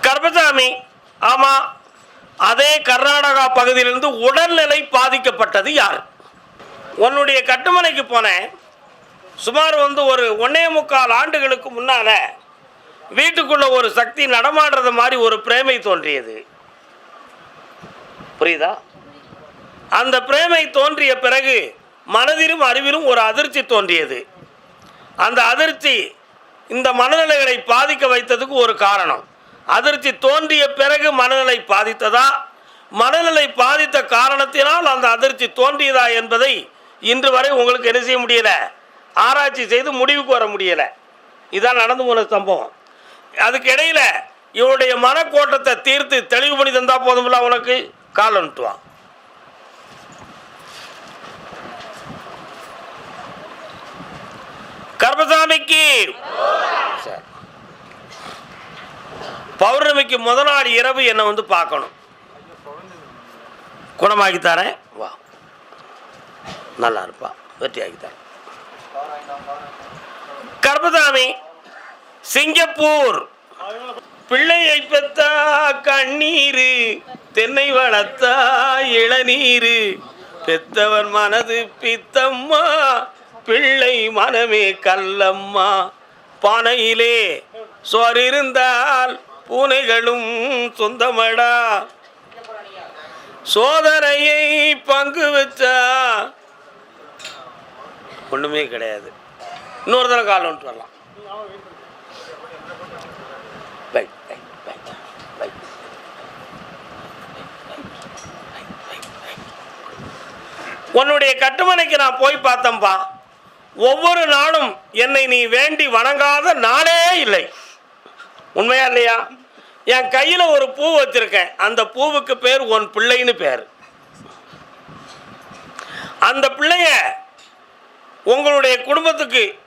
கர்பசாமி ஆமா அதே கர்நாடகா பகுதியிலிருந்து உடல்நிலை பாதிக்கப்பட்டது யார்? உன்னுடைய கட்டுமனைக்கு போனேன். சுமார் வந்து ஒரு ஒன்னே முக்கால் ஆண்டுகளுக்கு முன்னால வீட்டுக்குள்ள ஒரு சக்தி நடமாடுறது மாதிரி ஒரு பிரேமை தோன்றியது. புரியுதா? அந்த பிரேமை தோன்றிய பிறகு மனதிலும் அறிவிலும் ஒரு அதிர்ச்சி தோன்றியது. அந்த அதிர்ச்சி இந்த மனநிலைகளை பாதிக்க வைத்ததுக்கு ஒரு காரணம். அதிர்ச்சி தோன்றிய பிறகு மனநிலை பாதித்ததா? மனநிலை பாதித்த காரணத்தினால் அந்த அதிர்ச்சி தோன்றியதா என்பதை இன்று வரை உங்களுக்கு என்ன செய்ய முடியலை? ஆராய்ச்சி செய்து முடிவுக்கு வர முடியலை. இதான் நடந்து போன சம்பவம். அதுக்கு இடையில இவனுடைய மனக்கோட்டத்தை தீர்த்து தெளிவு பண்ணி தந்தா போதுமில்ல அவனுக்கு? கால் அனுப்புவான் கர்மசாமிக்கு! பௌர்ணமிக்கு முத நாள் இரவு என்னை வந்து பார்க்கணும். குணமாக்கி தரேன். வா. நல்லா இருப்பா. வெற்றியாக்கி தரேன். கர்மசாமி! சிங்கப்பூர். பிள்ளையை பெத்தா கண்ணீரு தென்னை வளர்த்தா இளநீரு. பெத்தவன் மனது பித்தம்மா பிள்ளை மனமே கல்லம்மா பானையிலே சோர் இருந்தால் பூனைகளும் சொந்தமடா. சோதனையை பங்கு வச்சா ஒண்ணுமே கிடையாது. இன்னொரு தடவை கால் வந்துட்டு வரலாம் பை பை பை பை உன்னுடைய கட்டுமனைக்கு நான் போய் பார்த்தேன்பா ஒவ்வொரு நாளும் என்னை நீ வேண்டி வணங்காத நாளே இல்லை. உண்மையா இல்லையா? என் கையில் ஒரு பூ வச்சிருக்கேன். அந்த பூவுக்கு பேர் உன் பிள்ளைன்னு பேர். அந்த பிள்ளைய உங்களுடைய குடும்பத்துக்கு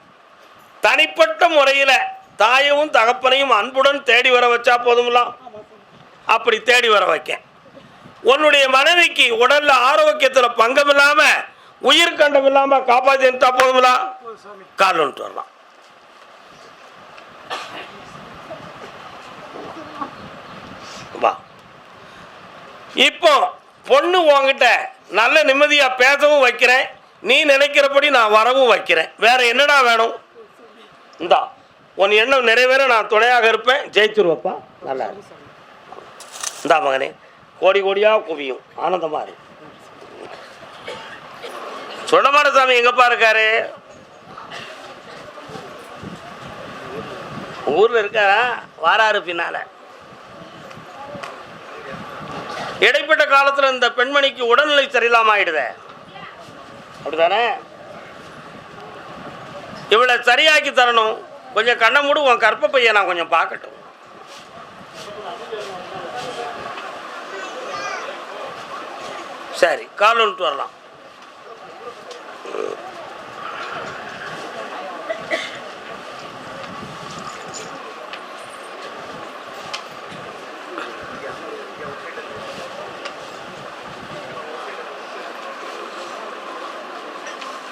தனிப்பட்ட முறையில் தாயவும் தகப்பனையும் அன்புடன் தேடி வர வச்சா போதும்லாம் அப்படி தேடி வர வைக்கேன். உன்னுடைய மனைவிக்கு உடல்ல ஆரோக்கியத்துல பங்கம் இல்லாம உயிர் கண்டம் இல்லாம காப்பாத்திட்டா போதுங்களா கால் வரலாம். வா. இப்போ பொண்ணு உன்கிட்ட நல்ல நிம்மதியா பேசவும் வைக்கிறேன். நீ நினைக்கிறபடி நான் வரவும் வைக்கிறேன். வேற என்னடா வேணும்? இந்தா உன் எண்ணம் நிறைவேற நான் துணையாக இருப்பேன். ஜெயிச்சிருவப்பா. நல்லா இரு. இந்தா மகனே. கோடி கோடியாக குவியும். ஆனந்தமாக இருக்கு சுடமான சாமி எங்கப்பா இருக்காரு? ஊரில் இருக்காரா? வாராரு பின்னால. இடைப்பட்ட காலத்தில் இந்த பெண்மணிக்கு உடல்நிலை சரியில்லாம ஆயிடுதே. அப்படிதானே இவளை சரியாக்கி தரணும். கொஞ்சம் கண்ணை மூடு உன் கற்ப பையன் நான் கொஞ்சம் பார்க்கட்டும். சரி கால் வந்துட்டு வரலாம்.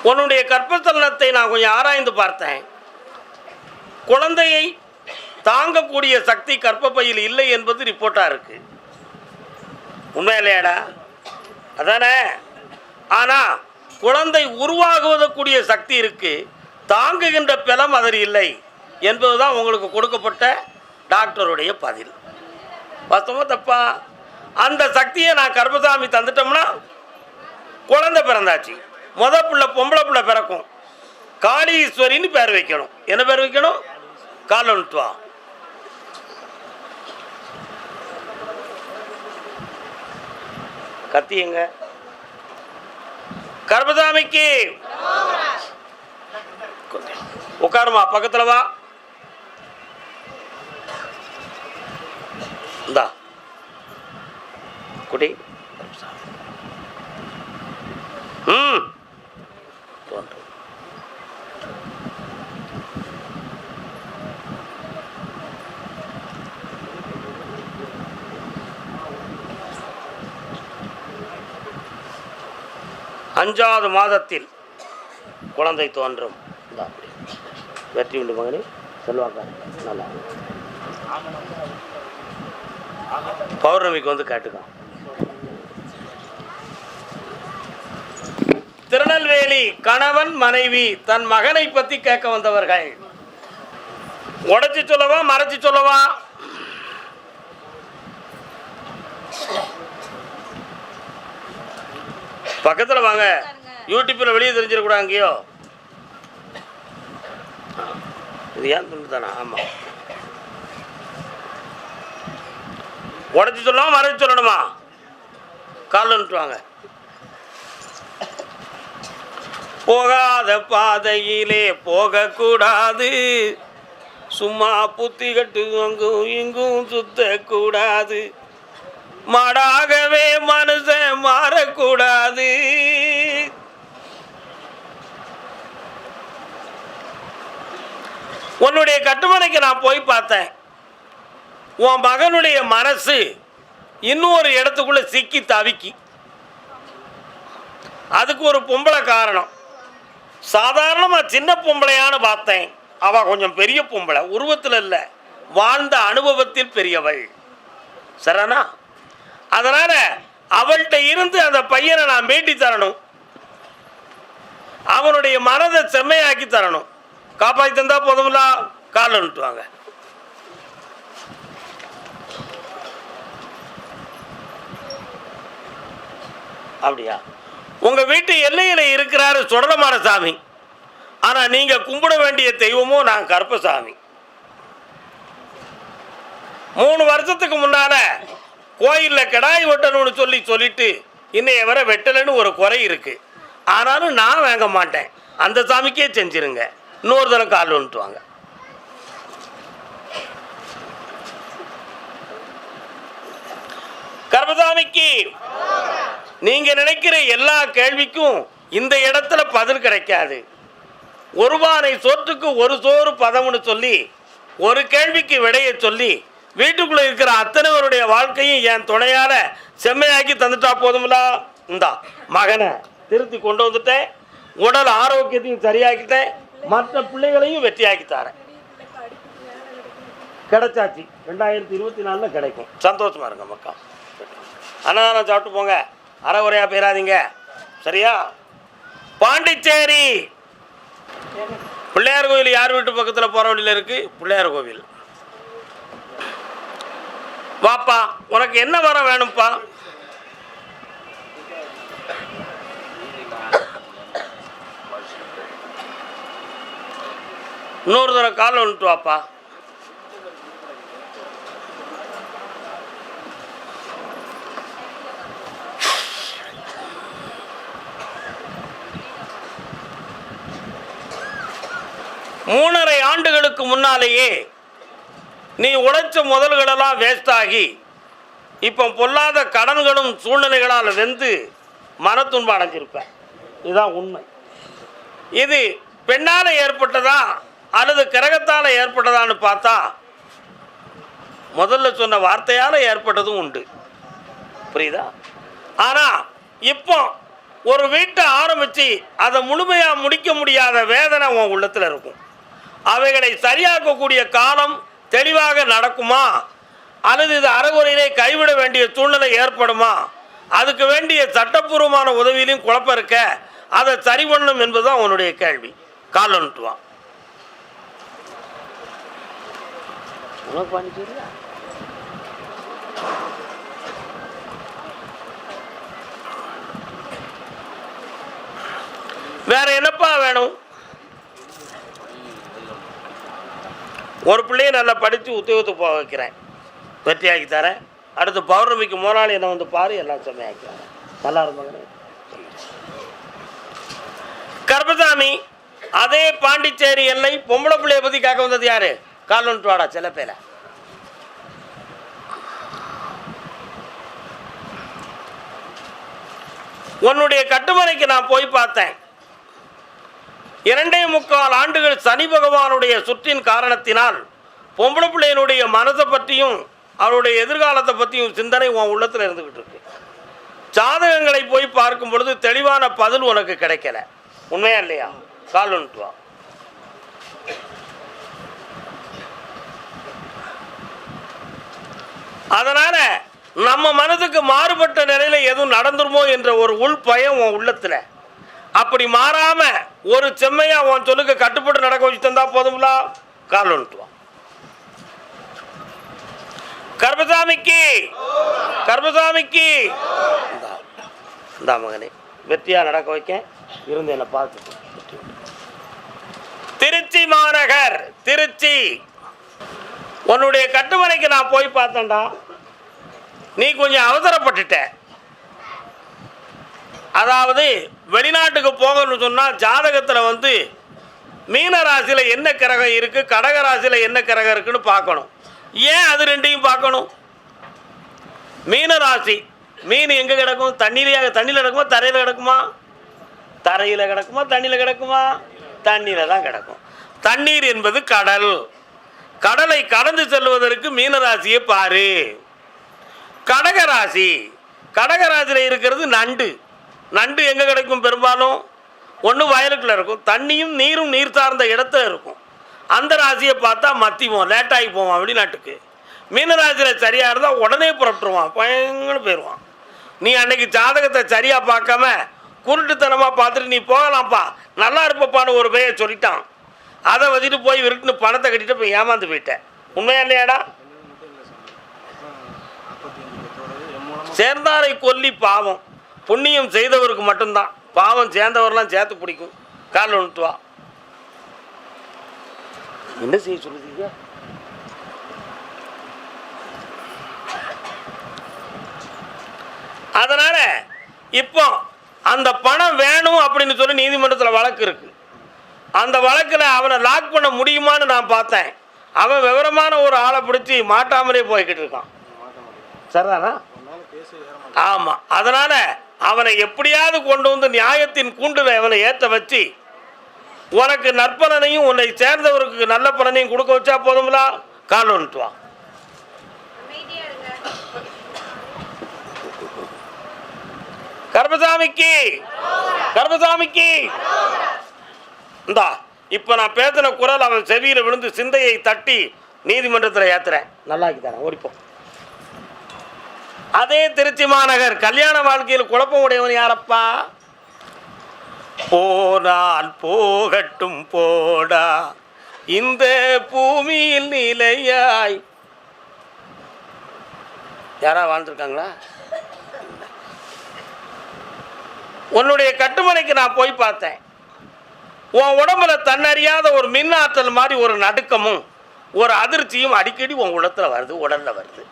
உன்னுடைய கற்பத்தலனத்தை நான் கொஞ்சம் ஆராய்ந்து பார்த்தேன். குழந்தையை தாங்கக்கூடிய சக்தி கற்பப்பையில் இல்லை என்பது ரிப்போர்ட்டாக இருக்குது உண்மையிலையாடா அதானே? ஆனால் குழந்தை உருவாகுவதற்குரிய சக்தி இருக்கு. தாங்குகின்ற பலம் அதில் இல்லை என்பது தான் உங்களுக்கு கொடுக்கப்பட்ட டாக்டருடைய பதில். வாஸ்தவமா தப்பா? அந்த சக்தியை நான் கர்பசாமி தந்துட்டோம்னா குழந்தை பிறந்தாச்சு. முத பிள்ளை பொம்பளை பிள்ளை பிறக்கும். காளீஸ்வரின்னு பேர் வைக்கணும். என்ன பேர் வைக்கணும்? காலன்ட்டுவா கத்தியுங்க. கர்பதாமிக்கு உட்காருமா பக்கத்தில் வா. இந்தா. குடி. ம். அஞ்சாவது மாதத்தில் குழந்தை தோன்றும். அப்படி. வெற்றி உண்டு மகனே. செல்வாக்கா நல்லா. பௌர்ணமிக்கு வந்து கேட்டுக்கோ திருநெல்வேலி கணவன் மனைவி தன் மகனை பத்தி கேட்க வந்தவர்கள். உடச்சி சொல்லவா மறைச்சி சொல்லவா? பக்கத்துல வாங்க. யூடியூப்ல வெளியே தெரிஞ்சிடக்கூடாது அங்கேயோ. இது ஏன் துண்டு தானே? ஆமா. உடச்சி சொல்லணுமா மறைச்சு சொல்லணுமா? காலில் வாங்க. போகாத பாதையிலே போகக்கூடாது. சும்மா புத்தி கட்டு அங்கும் இங்கும் சுத்தக்கூடாது. மாடாகவே மனுஷன் மாறக்கூடாது. உன்னுடைய கட்டுமனைக்கு நான் போய் பார்த்தேன். உன் மகனுடைய மனசு இன்னொரு இடத்துக்குள்ள சிக்கி தவிக்கி. அதுக்கு ஒரு பொம்பளை காரணம். சாதாரணமாக சின்ன பொம்பளையான்னு பார்த்தேன். அவள் கொஞ்சம் பெரிய பொம்பளை உருவத்தில் இல்லை. வாழ்ந்த அனுபவத்தில் பெரியவள். சரணா அதனால் அவள்கிட்ட இருந்து அந்த பையனை நான் மீட்டி தரணும். அவனுடைய மனதை செம்மையாக்கி தரணும். காப்பாற்றி தந்தா போதும்ல? காலில் நிட்டுவாங்க. அப்படியா? உங்க வீட்டு எல்லையில இருக்கிறாரு சுடலமான சாமி. ஆனா நீங்க கும்பிட வேண்டிய தெய்வமும் நான் கருப்பசாமி. மூணு வருஷத்துக்கு முன்னால கோயிலில் கெடாய் வெட்டணும்னு சொல்லி சொல்லிட்டு இன்னைய வரை வெட்டலைன்னு ஒரு குறை இருக்குது ஆனாலும் நான் வாங்க மாட்டேன். அந்த சாமிக்கே செஞ்சிருங்க. இன்னொரு தரம் கால் வந்துட்டுவாங்க கர்மசாமிக்கு நீங்க நினைக்கிற எல்லா கேள்விக்கும் இந்த இடத்துல பதில் கிடைக்காது. ஒருபானை சோற்றுக்கு ஒரு சோறு பதம்னு சொல்லி ஒரு கேள்விக்கு விடையை சொல்லி வீட்டுக்குள்ளே இருக்கிற அத்தனைவருடைய வாழ்க்கையும் என் துணையால் செம்மையாக்கி தந்துட்டா போதும்ல? இந்தா மகனை திருத்தி கொண்டு வந்துட்டேன். உடல் ஆரோக்கியத்தையும் சரியாக்கிட்டேன். மற்ற பிள்ளைகளையும் வெற்றியாக்கி தரேன். கிடைச்சாச்சு. ரெண்டாயிரத்தி இருபத்தி நாலில் கிடைக்கும். சந்தோஷமா இருங்க மக்கா. அன்னதானம் சாப்பிட்டு போங்க. அறகுறையாக போயிடாதீங்க. சரியா? பாண்டிச்சேரி. பிள்ளையார் கோவில் யார் வீட்டு பக்கத்தில் போகிற வழியில் இருக்குது பிள்ளையார் கோவில். வாப்பா உனக்கு என்ன வரம் வேணும்ப்பா? இன்னொரு தடவை காலை வந்துட்டு வாப்பா. மூணரை ஆண்டுகளுக்கு முன்னாலேயே நீ உழைச்ச முதல்களெல்லாம் வேஸ்ட் ஆகி இப்போ பொல்லாத கடன்களும் சூழ்நிலைகளால் வெந்து மனத்துன்பம் அடைஞ்சிருப்ப இதுதான் உண்மை. இது பெண்ணால் ஏற்பட்டதா அல்லது கிரகத்தால் ஏற்பட்டதான்னு பார்த்தா முதல்ல சொன்ன வார்த்தையால் ஏற்பட்டதும் உண்டு. புரியுதா? ஆனால் இப்போ ஒரு வீட்டை ஆரம்பித்து அதை முழுமையாக முடிக்க முடியாத வேதனை உன் உள்ளத்தில் இருக்கும். அவைகளை சரியாக்கக்கூடிய காலம் தெளிவாக நடக்குமா? அல்லது இது அறகுறையிலே கைவிட வேண்டிய சூழ்நிலை ஏற்படுமா? அதுக்கு வேண்டிய சட்டப்பூர்வமான உதவியிலையும் குழப்பம் இருக்க அதை சரி பண்ணணும் என்பதுதான் உன்னுடைய கேள்வி. கால் வந்துட்டுவான் வேற என்னப்பா வேணும்? ஒரு பிள்ளையை நல்லா படித்து உத்தியோகத்துக்கு போக வைக்கிறேன். வெற்றியாக்கி தரேன். அடுத்து பௌர்ணமிக்கு முதலாளி என்ன என்னை வந்து பாரு எல்லாம் செம்மையாக்கி தரேன். நல்லா இருந்தாங்க கர்பசாமி அதே பாண்டிச்சேரி எல்லை பொம்பளை பிள்ளைய பற்றி கேட்க வந்தது யாரு? காலன்ட்டு வாடா சில பேர. உன்னுடைய கட்டுமனைக்கு நான் போய் பார்த்தேன். இரண்டே முக்கால் ஆண்டுகள் சனி பகவானுடைய சுற்றின் காரணத்தினால் பொம்பளை பிள்ளையினுடைய மனதை பற்றியும் அவருடைய எதிர்காலத்தை பற்றியும் சிந்தனை உன் உள்ளத்தில் இருந்துக்கிட்டு இருக்கு. ஜாதகங்களை போய் பார்க்கும் பொழுது தெளிவான பதில் உனக்கு கிடைக்கல. உண்மையா இல்லையா? கால் ஒன்று வா. அதனால நம்ம மனதுக்கு மாறுபட்ட நிலையில் எதுவும் நடந்துருமோ என்ற ஒரு உள் பயம் உன் உள்ளத்தில். அப்படி மாறாமல் ஒரு செம்மையா உன் சொல்லுக்கு கட்டுப்பட்டு நடக்க வச்சு தந்தா போதும்ல கால் ஒன்று கர்பசாமிக்கு கர்பசாமிக்கு இந்தா மகனே வெற்றியா நடக்க வைக்க? இருந்து என்னை பார்த்து திருச்சி மாநகர் திருச்சி! உன்னுடைய கட்டுமனைக்கு நான் போய் பார்த்தேன்டா. நீ கொஞ்சம் அவசரப்பட்டுட்ட. அதாவது வெளிநாட்டுக்கு போகணும்னு சொன்னால் ஜாதகத்தில் வந்து மீன ராசியில் என்ன கிரகம் இருக்குது கடக ராசியில் என்ன கிரகம் இருக்குன்னு பார்க்கணும். ஏன் அது ரெண்டையும் பார்க்கணும்? மீன ராசி மீன் எங்கே கிடக்கும்? தண்ணீரையாக தண்ணியில் கிடக்குமா தரையில் கிடக்குமா? தரையில் கிடக்குமா தண்ணியில் கிடக்குமா? தண்ணியில் தான் கிடக்கும். தண்ணீர் என்பது கடல். கடலை கடந்து செல்வதற்கு மீனராசியை பாரு. கடகராசி கடகராசியில் இருக்கிறது நண்டு. நண்டு எங்கே கிடைக்கும் பெரும்பாலும்? ஒன்று வயலுக்குள்ள இருக்கும். தண்ணியும் நீரும் நீர் சார்ந்த இடத்துல இருக்கும். அந்த ராசியை பார்த்தா மத்திவோம் லேட்டாகி போவான் வெளிநாட்டுக்கு. மீனராசியில் சரியாக இருந்தால் உடனே புறப்பட்டுருவான். பயங்கர போயிடுவான் நீ அன்னைக்கு ஜாதகத்தை சரியாக பார்க்காம குருட்டுத்தனமாக பார்த்துட்டு நீ போகலாம்ப்பா நல்லா இருப்பப்பான்னு ஒரு பையன் சொல்லிட்டான். அதை வச்சுட்டு போய் விருட்டுன்னு பணத்தை கட்டிட்டு போய் ஏமாந்து போயிட்டேன். உண்மையா இல்லையாடா? சேர்ந்தாரை கொல்லி பாவம். புண்ணியம் செய்தவருக்கு மட்டும்தான். பாவம் சேர்ந்தவரெல்லாம் சேர்த்து பிடிக்கும் கால் ஒன்று வா. என்ன செய்ய சொல்லுதீங்க? அதனால இப்போ அந்த பணம் வேணும் அப்படின்னு சொல்லி நீதிமன்றத்தில் வழக்கு இருக்கு. அந்த வழக்கில் அவனை லாக் பண்ண முடியுமான்னு நான் பார்த்தேன். அவன் விவரமான ஒரு ஆளை பிடிச்சி மாட்டாமலே போய்கிட்டு இருக்கான். சரிதானா? ஆமாம் அதனால் அவனை எப்படியாவது கொண்டு வந்து நியாயத்தின் கூண்டில் அவனை ஏற்ற வச்சு உனக்கு நற்பலனையும் உன்னை சேர்ந்தவருக்கு நல்ல பலனையும் கொடுக்க வச்சா போதுங்களா கால் கர்மசாமிக்கு கர்மசாமிக்கு. இந்தா இப்போ நான் பேசின குரல் அவன் செவியில் விழுந்து சிந்தையை தட்டி நீதிமன்றத்தில் ஏத்துறேன். நல்லா தரேன் ஓடிப்போம் அதே திருச்சி மாநகர். கல்யாண வாழ்க்கையில் குழப்பம் உடையவன் யாரப்பா? போனால் போகட்டும் போடா. இந்த பூமியில் நிலையாய். யாரா வாழ்ந்துருக்காங்களா? உன்னுடைய கட்டுமனைக்கு நான் போய் பார்த்தேன். உன் உடம்புல தன்னறியாத ஒரு மின் ஆற்றல் மாதிரி ஒரு நடுக்கமும் ஒரு அதிர்ச்சியும் அடிக்கடி உன் உடத்துல வருது உடல்ல வருது.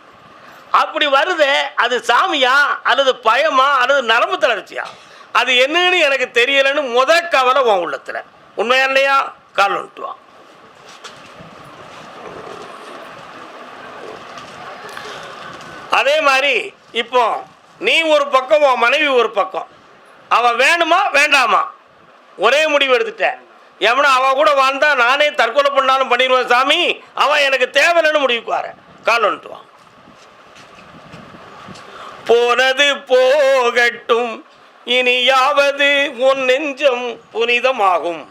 அப்படி வருதே அது சாமியா அல்லது பயமா அல்லது நரம்பு தளர்ச்சியா? அது என்னன்னு எனக்கு தெரியலன்னு முத கவலை உன் உள்ளத்துல. உண்மையா இல்லையா? கால் வந்துட்டு அதே மாதிரி இப்போ நீ ஒரு பக்கம் உன் மனைவி ஒரு பக்கம். அவன் வேணுமா வேண்டாமா? ஒரே முடிவு எடுத்துட்ட. எவனா அவன் கூட வாழ்ந்தா நானே தற்கொலை பண்ணாலும் பண்ணிடுவேன் சாமி. அவன் எனக்கு தேவையில்லைன்னு முடிவுக்கு வரேன் கால் வந்துட்டுவா போனது போகட்டும். இனியாவது உன் நெஞ்சம் புனிதமாகும்.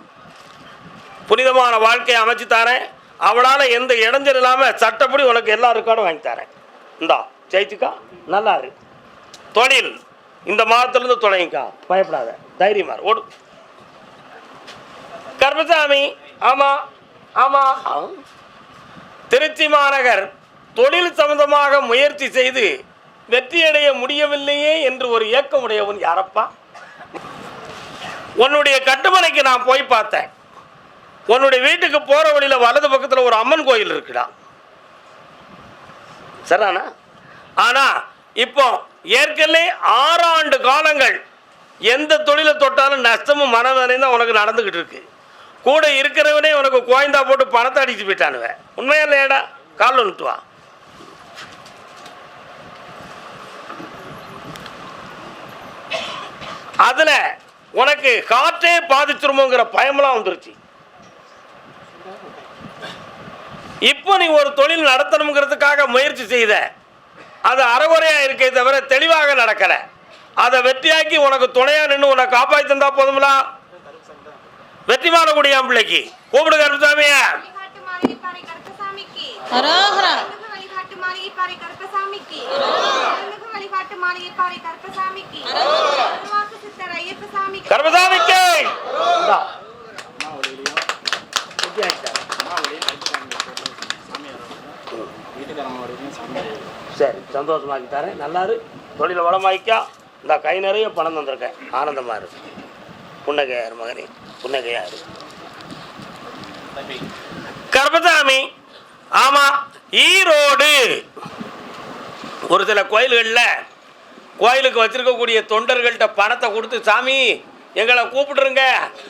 புனிதமான வாழ்க்கையை அமைச்சு தரேன். அவளால் எந்த இடைஞ்சல் இல்லாமல் சட்டப்படி உனக்கு எல்லா ரெக்கார்டும் வாங்கி தரேன். இந்தா ஜெயிச்சுக்கா? நல்லா இரு. தொழில் இந்த மாதத்துலேருந்து தொடங்கிக்கா. பயப்படாத. தைரியமா ஓடு. கர்மசாமி ஆமாம் ஆமாம் திருச்சி மாநகர் தொழில் சம்பந்தமாக முயற்சி செய்து வெற்றியடைய முடியவில்லையே என்று ஒரு ஏக்கம் உடையவன் யாரப்பா? உன்னுடைய கட்டுமனைக்கு நான் போய் பார்த்தேன். உன்னுடைய வீட்டுக்கு போற வழியில வலது பக்கத்தில் ஒரு அம்மன் கோயில் இருக்குடா. சரிதானா? ஆனா இப்போ ஏற்கனவே ஆறாண்டு காலங்கள் எந்த தொழிலை தொட்டாலும் நஷ்டமும் மனதனையும் தான் உனக்கு நடந்துக்கிட்டு இருக்கு. கூட இருக்கிறவனே உனக்கு கோயந்தா போட்டு பணத்தை அடிச்சு போயிட்டானுவ. உண்மையா இல்லையாடா? கால் வந்துட்டு அதில் உனக்கு காற்றே பாதிச்சிருமோங்கிற பயமெல்லாம் வந்துருச்சு. இப்போ நீ ஒரு தொழில் நடத்தணுங்கிறதுக்காக முயற்சி செய்த அது அறகுறையாக இருக்கே தவிர தெளிவாக நடக்கலை. அதை வெற்றியாக்கி உனக்கு துணையா நின்று உன்னை காப்பாற்றி தந்தா போதுங்களா வெற்றி மாறக்கூடிய பிள்ளைக்கு கூப்பிடு கருப்பசாமிய. மாளிகை பாறை கருப்பசாமிக்கு அருள்மிகு வழிகாட்டு மாளிகை பாறை கருப்பசாமிக்கு திருவாக்கு சித்தர் ஐயப்ப சாமிக்கு. கருப்பசாமிக்கு? சரி சந்தோஷமாக்கி தரேன் நல்லாரு. தொழிலை வளமாக்கிக்கா. இந்த கை நிறைய பணம் தந்திருக்கேன். ஆனந்தமா இருக்கு. புன்னகையாரு மகனே. புன்னகையாரு கர்பசாமி ஆமாம் ஈரோடு. ஒரு சில கோயில்களில் கோயிலுக்கு வச்சுருக்கக்கூடிய தொண்டர்கள்ட்ட பணத்தை கொடுத்து சாமி எங்களை கூப்பிட்டுருங்க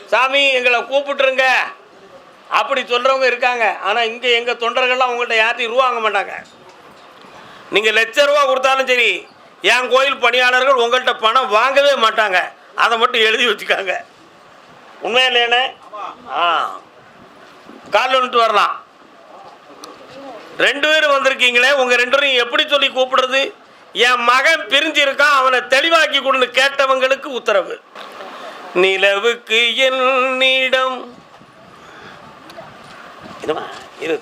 சாமி எங்களை கூப்பிட்டுருங்க. அப்படி சொல்கிறவங்க இருக்காங்க. ஆனால் இங்கே எங்கள் தொண்டர்கள்லாம் உங்கள்கிட்ட யார்ட்டையும் ரூபா வாங்க மாட்டாங்க. நீங்கள் லட்ச ரூபா கொடுத்தாலும் சரி என் கோயில் பணியாளர்கள் உங்கள்கிட்ட பணம் வாங்கவே மாட்டாங்க. அதை மட்டும் எழுதி வச்சுக்காங்க. உண்மையிலேனே ஆ. காலில் வந்துட்டு வரலாம். ரெண்டு பேரும் வந்திருக்கீங்களே உங்கள் ரெண்டு பேரும் எப்படி சொல்லி கூப்பிடுறது? என் மகன் பிரிஞ்சிருக்கான் அவனை தெளிவாக்கி கொடுன்னு கேட்டவங்களுக்கு உத்தரவு. நிலவுக்கு என்னிடம் இது இரு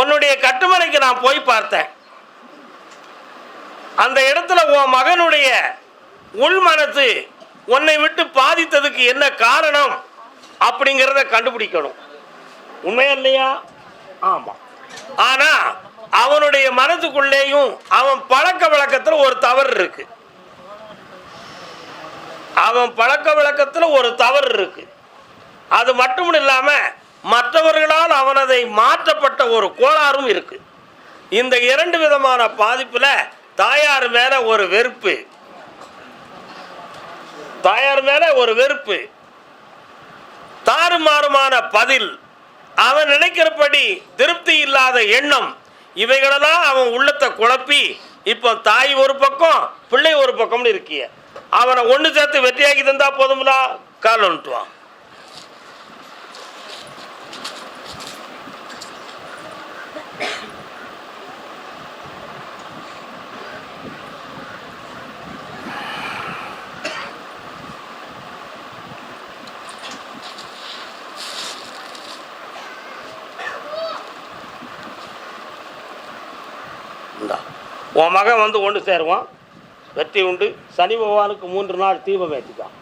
உன்னுடைய கட்டுமனைக்கு நான் போய் பார்த்தேன். அந்த இடத்துல உன் மகனுடைய உள் மனசு உன்னை விட்டு பாதித்ததுக்கு என்ன காரணம் அப்படிங்கிறத கண்டுபிடிக்கணும். உண்மையா இல்லையா? ஆமா. ஆனா அவனுடைய மனதுக்குள்ளேயும் அவன் பழக்க வழக்கத்துல ஒரு தவறு இருக்கு. அவன் பழக்க வழக்கத்துல ஒரு தவறு இருக்கு. அது மட்டும் இல்லாம மற்றவர்களால் அவனதை மாற்றப்பட்ட ஒரு கோளாறும் இருக்கு. இந்த இரண்டு விதமான பாதிப்புல தாயார் மேல ஒரு வெறுப்பு. தாயார் மேல ஒரு வெறுப்பு. தாறுமாறுமான பதில். அவன் நினைக்கிறபடி திருப்தி இல்லாத எண்ணம் இவைகளெல்லாம் அவன் உள்ளத்தை குழப்பி இப்போ தாய் ஒரு பக்கம் பிள்ளை ஒரு பக்கம்னு இருக்கிய. அவனை ஒன்று சேர்த்து வெற்றியாக்கி தந்தா போதும்லா கால் வந்துட்டுவான் உன் மகன் வந்து ஒன்று சேருவான். வெற்றி உண்டு. சனி பகவானுக்கு மூன்று நாள் தீபம் ஏற்றிக்கான்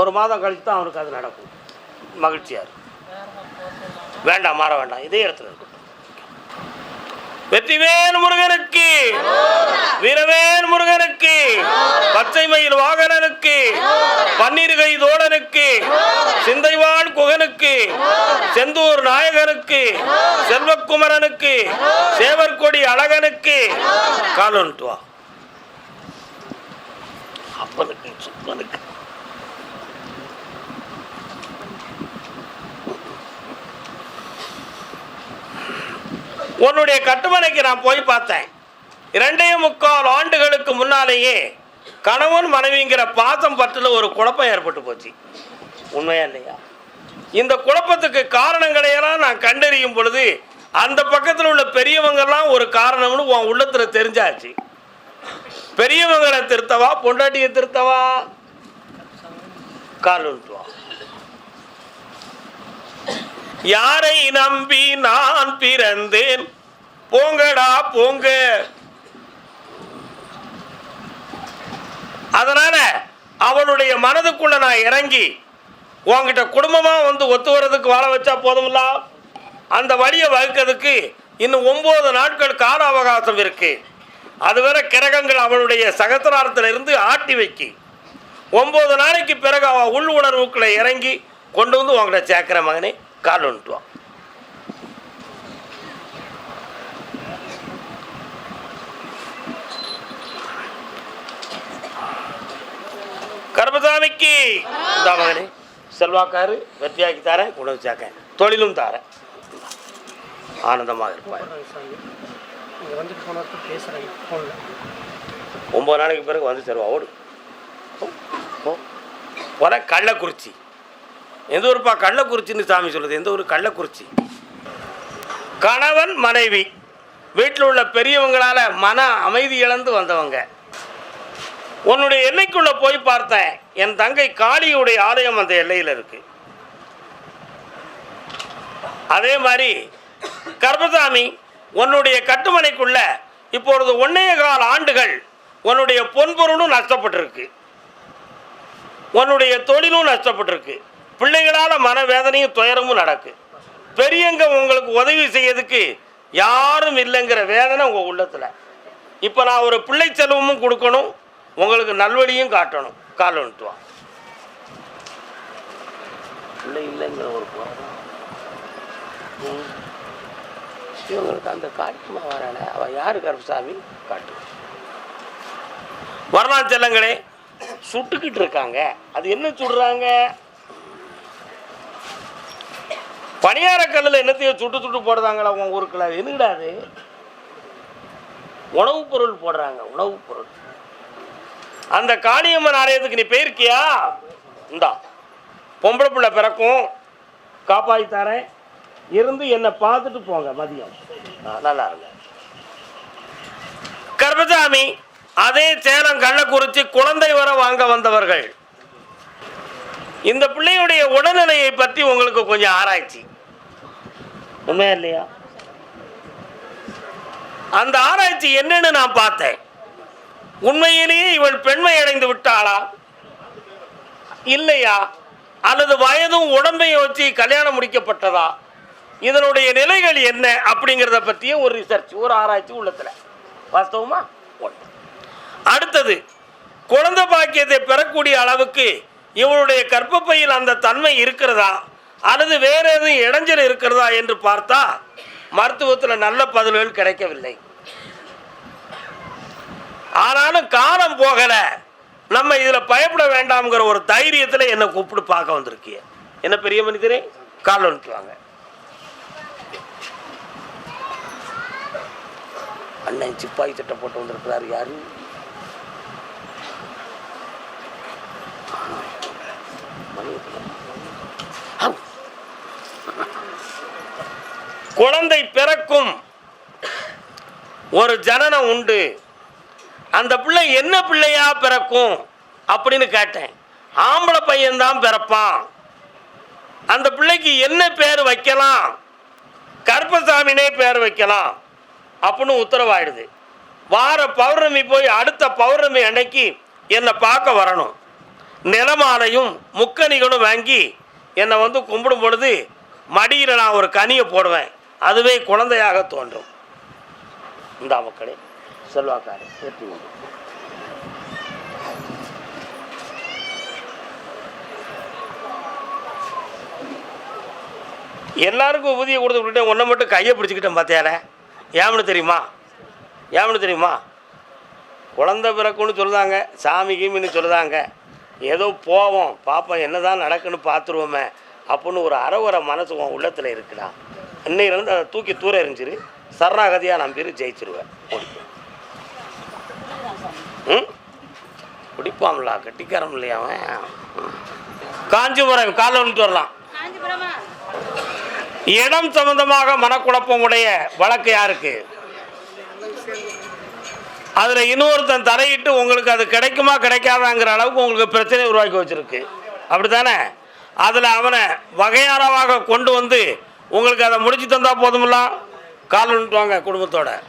ஒரு மாதம் கழித்து தான் அவனுக்கு அது நடக்கும். மகிழ்ச்சியா இருக்கு வேண்டாம் மாற வேண்டாம். இதே இடத்துல இருக்கும் வெற்றிவேல் முருகனுக்கு வீரவேல் முருகனுக்கு பச்சை மயில் வாகனனுக்கு பன்னிருகை தோழனுக்கு சிந்தைவான் குகனுக்கு செந்தூர் நாயகனுக்கு செல்வக்குமரனுக்கு சேவர்கொடி அழகனுக்கு. கால் வா. அப்பனுக்கு சுப்பனுக்கு. உன்னுடைய கட்டுமனைக்கு நான் போய் பார்த்தேன். இரண்டே முக்கால் ஆண்டுகளுக்கு முன்னாலேயே கணவன் மனைவிங்கிற பாசம் பற்றில் ஒரு குழப்பம் ஏற்பட்டு போச்சு. உண்மையா இல்லையா? இந்த குழப்பத்துக்கு காரணங்களையெல்லாம் நான் கண்டறியும் பொழுது அந்த பக்கத்தில் உள்ள பெரியவங்கெல்லாம் ஒரு காரணம்னு உன் உள்ளத்தில் தெரிஞ்சாச்சு. பெரியவங்களை திருத்தவா பொண்டாட்டியை திருத்தவா? கால் விட்டுவா யாரை நம்பி நான் பிறந்தேன்? போங்கடா போங்க. அதனால அவனுடைய மனதுக்குள்ள நான் இறங்கி உங்ககிட்ட குடும்பமாக வந்து ஒத்து வர்றதுக்கு வாழ வச்சா போதும்ல? அந்த வழியை வகுக்கிறதுக்கு இன்னும் ஒம்பது நாட்கள் கால அவகாசம் இருக்குது அதுவரை கிரகங்கள் அவனுடைய சகசிராரத்திலிருந்து ஆட்டி வைக்கி. ஒம்பது நாளைக்கு பிறகு அவன் உள் உணர்வுக்குள்ளே இறங்கி கொண்டு வந்து உங்கள்கிட்ட சேர்க்குற மகனே கால் ஒன்றுவான் கர்மசாமிக்கு. இந்த மகனே. செல்வாக்காரு வெற்றியாக்கி தரேன் குணம் சேர்க்கேன். தொழிலும் தரேன். ஆனந்தமாக ஃபோனில் ஒம்பது நாளைக்கு பிறகு வந்து தருவா ஓடு. போ, போ. போல கள்ளக்குறிச்சி. எந்த ஊருப்பா கள்ளக்குறிச்சின்னு சாமி சொல்லுது எந்த ஊர்? கள்ளக்குறிச்சி. கணவன் மனைவி. வீட்டில் உள்ள பெரியவங்களால மன அமைதி இழந்து வந்தவங்க. உன்னுடைய எல்லைக்குள்ள போய் பார்த்தேன். என் தங்கை காளியுடைய ஆலயம் அந்த எல்லையில் இருக்கு. அதே மாதிரி கர்மசாமி உன்னுடைய கட்டுமனைக்குள்ள இப்பொழுது ஒன்னே கால் ஆண்டுகள் உன்னுடைய பொன்பொருளும் நஷ்டப்பட்டிருக்கு. உன்னுடைய தொழிலும் நஷ்டப்பட்டிருக்கு. பிள்ளைகளால் மனவேதனையும் துயரமும் நடக்கு. பெரியவங்க உங்களுக்கு உதவி செய்யறதுக்கு யாரும் இல்லைங்கிற வேதனை உங்கள் உள்ளத்தில். இப்போ நான் ஒரு பிள்ளை செலவமும் கொடுக்கணும் உங்களுக்கு நல்வழியும் காட்டணும். கால் வந்துட்டு வா. பிள்ளை இல்லைங்கிற ஒரு போராட்டம் ம். இவங்களுக்கு அந்த காட்டுமா வரான. அவ யாரு கருப்பசாமி? காட்டு. வரலாம் செல்லங்களே. சுட்டுக்கிட்டு இருக்காங்க. அது என்ன சுடுறாங்க? பணியார கல்லில் என்னத்தையும் சுட்டு சுட்டு போடுறாங்களா உன் ஊருக்குள்ள? அது என்னடா அது? உணவுப் பொருள் போடுறாங்க உணவுப் பொருள். அந்த காளியம்மன் ஆலயத்துக்கு நீ போயிருக்கியா? இந்தா பொம்பளை பிள்ளை பிறக்கும் காப்பாற்றி தரேன். இருந்து என்னை பார்த்துட்டு போங்க மதியம். நல்லா இருங்க. கர்மசாமி அதே சேலம் கள்ளக்குறிச்சி குழந்தை வர வாங்க வந்தவர்கள். இந்த பிள்ளையுடைய உடல்நிலையை பற்றி உங்களுக்கு கொஞ்சம் ஆராய்ச்சி. உண்மையா இல்லையா? அந்த ஆராய்ச்சி என்னன்னு நான் பார்த்தேன். உண்மையிலேயே இவள் பெண்மை அடைந்து விட்டாளா? இல்லையா? அல்லது வயதும் உடம்பையும் வச்சு கல்யாணம் முடிக்கப்பட்டதா? இதனுடைய நிலைகள் என்ன அப்படிங்கிறத பற்றிய ஒரு ரிசர்ச் ஒரு ஆராய்ச்சி உள்ளத்தில். வாஸ்தவமா? அடுத்தது குழந்தை பாக்கியத்தை பெறக்கூடிய அளவுக்கு இவளுடைய கற்பப்பையில் அந்த தன்மை இருக்கிறதா? அல்லது வேற எதுவும் இடைஞ்சல் இருக்கிறதா என்று பார்த்தா மருத்துவத்தில் நல்ல பதில்கள் கிடைக்கவில்லை. ஆனாலும் காலம் போகல. நம்ம இதில் பயப்பட வேண்டாம்ங்கிற ஒரு தைரியத்தில் என்னை கூப்பிட்டு பார்க்க வந்திருக்கிய என்ன பெரிய மனிதரே? கால் வந்துட்டுவாங்க அண்ணன் சிப்பாய் சட்டை போட்டு வந்திருக்கிறார் யாரு? குழந்தை பிறக்கும் ஒரு ஜனனம் உண்டு. அந்த பிள்ளை என்ன பிள்ளையா பிறக்கும் அப்படின்னு கேட்டேன். ஆம்பளை பையன்தான் பிறப்பான். அந்த பிள்ளைக்கு என்ன பேர் வைக்கலாம்? கருப்பசாமினே பேர் வைக்கலாம் அப்படின்னு உத்தரவாயிடுது. வார பௌர்ணமி போய் அடுத்த பௌர்ணமி அன்னைக்கு என்னை பார்க்க வரணும். நிலமாலையும் முக்கணிகளும் வாங்கி என்னை வந்து கும்பிடும் பொழுது மடியில் நான் ஒரு கனியை போடுவேன். அதுவே குழந்தையாக தோன்றும். இந்த மக்களே. செல்வாக்காரு வெற்றி உண்டு. எல்லாருக்கும் ஊதிய கொடுத்து விட்டுட்டேன். ஒன்றை மட்டும் கையை பிடிச்சிக்கிட்டேன் பார்த்தியால ஏமனு தெரியுமா? ஏமனு தெரியுமா? குழந்த பிறக்குன்னு சொல்லுதாங்க சாமி கீமின்னு சொல்லுதாங்க. ஏதோ போவோம் பார்ப்போம் என்னதான் நடக்குன்னு பார்த்துருவோமே அப்படின்னு ஒரு அறவர மனசு உன் உள்ளத்தில் இருக்குடா. இன்னையிலேருந்து அதை தூக்கி தூர எரிஞ்சிரு சரணாகதியாக நம்பிரு ஜெயிச்சிருவேன். ஓடிப்பேன் ம்? பிடிப்பாம்ல கட்டிக்காரம் இல்லையா அவன். காஞ்சிபுரம் காலை வந்துட்டு வரலாம். இடம் சம்பந்தமாக மனக்குழப்பம் உடைய வழக்கு யாருக்கு? அதில் இன்னொருத்தன் தரையிட்டு உங்களுக்கு அது கிடைக்குமா கிடைக்காதாங்கிற அளவுக்கு உங்களுக்கு பிரச்சனை உருவாக்கி வச்சிருக்கு. அப்படித்தானே? அதில் அவனை வகையாரமாக கொண்டு வந்து உங்களுக்கு அதை முடிச்சு தந்தா போதுமில்ல? கால் வாங்க குடும்பத்தோட.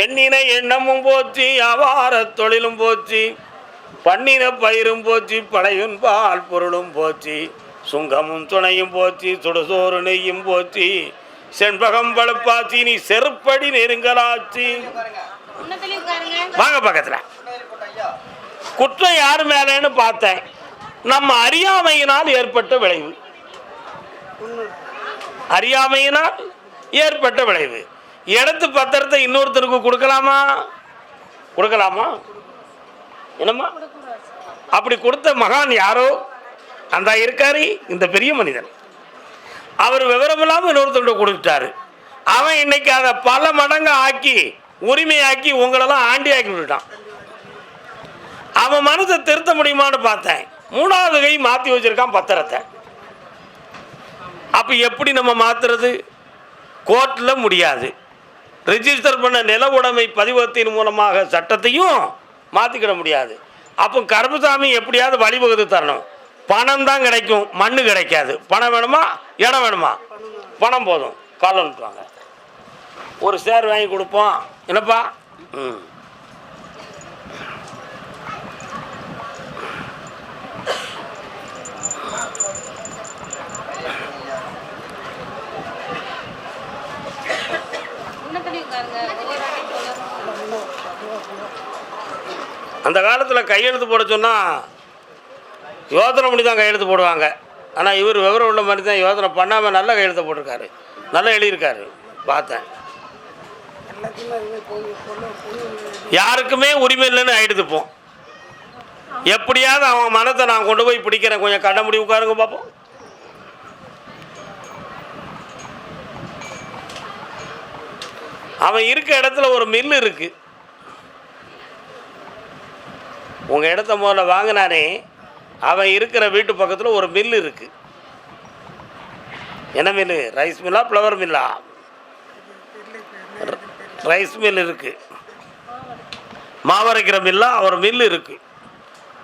எண்ணின எண்ணமும் போச்சு வியாபார தொழிலும் போச்சு பண்ணின பயிரும் போச்சு படையும் பால் பொருளும் போச்சு சுங்கமும் துணையும் போச்சு சுடுசோறு நெய்யும் போச்சு செண்பகம் பழுப்பாச்சு நீ செருப்படி நெருங்கலாச்சு வாங்க பக்கத்தில். குற்றம் யார் மேலேன்னு பார்த்தேன். நம்ம அறியாமையினால் ஏற்பட்ட விளைவு. அறியாமையினால் ஏற்பட்ட விளைவு. இடத்து பத்திரத்தை இன்னொருத்தருக்கு கொடுக்கலாமா? கொடுக்கலாமா? என்னம்மா? அப்படி கொடுத்த மகான் யாரோ? அந்த இருக்காரு இந்த பெரிய மனிதன். அவர் விவரமில்லாமல் இன்னொருத்தர்கிட்ட கொடுத்துட்டாரு. அவன் இன்னைக்கு அதை பல மடங்கு ஆக்கி உரிமையாக்கி உங்களெல்லாம் ஆண்டி ஆக்கி விட்டுட்டான். அவன் மனசை திருத்த முடியுமான்னு பார்த்தேன். மூணாவது கை மாற்றி வச்சிருக்கான் பத்திரத்தை. அப்போ எப்படி நம்ம மாற்றுறது கோர்ட்டில் முடியாது. ரிஜிஸ்டர் பண்ண நில உடைமை பதிவத்தின் மூலமாக சட்டத்தையும் மாற்றிக்கிட முடியாது. அப்போ கருப்புசாமி எப்படியாவது வழிவகுத்து தரணும். பணம் தான் கிடைக்கும் மண்ணு கிடைக்காது. பணம் வேணுமா இடம் வேணுமா? பணம் போதும். காலன்ட்டுவாங்க ஒரு சேர் வாங்கி கொடுப்போம். என்னப்பா? ம். அந்த காலத்தில் கையெழுத்து போட சொன்னால் யோசனை பண்ணி தான் கையெழுத்து போடுவாங்க. ஆனால் இவர் விவரம் உள்ள மாதிரி தான் யோசனை பண்ணாமல் நல்ல கையெழுத்து போட்டிருக்காரு. நல்லா எழுதியிருக்காரு. பார்த்தேன். யாருக்குமே உரிமை இல்லைன்னு ஆயிடுது எப்படியாவது அவன் மனத்தை நான் கொண்டு போய் பிடிக்கிறேன். கொஞ்சம் கடை முடி உட்காருங்க பார்ப்போம் அவன் இருக்க இடத்துல ஒரு மில்லு இருக்குது உங்கள் இடத்த முதல்ல வாங்கினானே அவன் இருக்கிற வீட்டு பக்கத்தில் ஒரு மில்லு இருக்குது என்ன மில்லு ரைஸ் மில்லா ஃப்ளவர் மில்லா ரைஸ் மில் இருக்குது மாவரைக்கிற மில்லா ஒரு மில்லு இருக்குது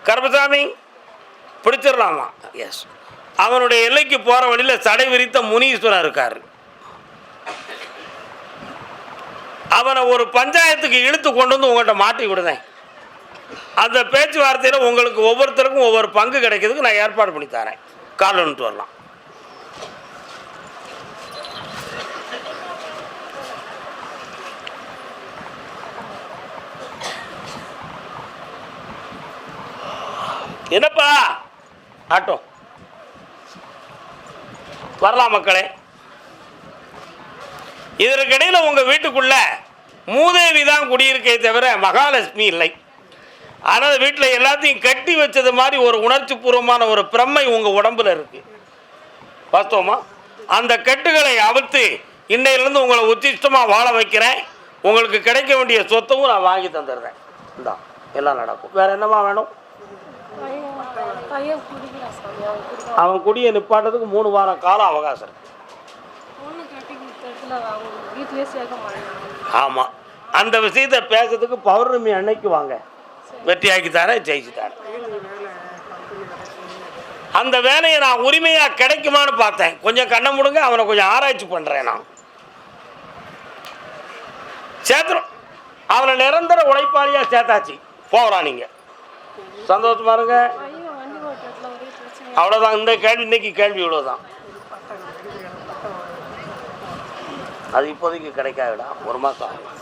கருப்பசாமி பிடிச்சிடலாமா? எஸ் அவனுடைய எல்லைக்கு போகிற வழியில் சடை விரித்த முனீஸ்வரன் இருக்கார். அவனை ஒரு பஞ்சாயத்துக்கு இழுத்து கொண்டு வந்து உங்கள்கிட்ட மாட்டி விடுதேன். அந்த பேச்சுவார்த்தையில் உங்களுக்கு ஒவ்வொருத்தருக்கும் ஒவ்வொரு பங்கு கிடைக்கிறதுக்கு நான் ஏற்பாடு பண்ணி தரேன். கால் வந்துட்டு வரலாம். என்னப்பா? ஆட்டோ. வரலாம் மக்களே. இதற்கிடையில் உங்கள் வீட்டுக்குள்ள மூதேவி தான் குடியிருக்கே தவிர மகாலட்சுமி இல்லை. ஆனால் வீட்டில் எல்லாத்தையும் கட்டி வச்சது மாதிரி ஒரு உணர்ச்சி பூர்வமான ஒரு பிரமை உங்கள் உடம்புல இருக்கு. வாஸ்தவமா? அந்த கட்டுகளை அவிழ்த்து இன்னையிலேருந்து உங்களை உச்சிஷ்டமாக வாழ வைக்கிறேன். உங்களுக்கு கிடைக்க வேண்டிய சொத்தமும் நான் வாங்கி தந்துடுறேன். இந்தா எல்லாம் நடக்கும். வேற என்னமா வேணும்? அவன் குடியை நிப்பாட்டதுக்கு மூணு வாரம் காலம் அவகாசம் இருக்கு. ஆமாம் அந்த விஷயத்தை பேசுறதுக்கு பௌர்ணமி அன்னைக்கு வாங்க. வெற்றியாக்கி ஜெயிச்சுட்டார். அந்த வேலையை நான் உரிமையாக கிடைக்குமான்னு பார்த்தேன். கொஞ்சம் கண்ணை முடுங்க அவனை கொஞ்சம் ஆராய்ச்சி பண்ணுறேன் நான். சேர்த்துறோம் அவனை நிரந்தர உழைப்பாளியாக சேர்த்தாச்சு. போகிறான் நீங்கள் சந்தோஷமா இருங்க. அவ்வளோதான் இந்த கேள்வி இன்னைக்கு கேள்வி இவ்வளோதான் அது இப்போதைக்கு கிடைக்காதுடா. ஒரு மாதம் ஆகும்.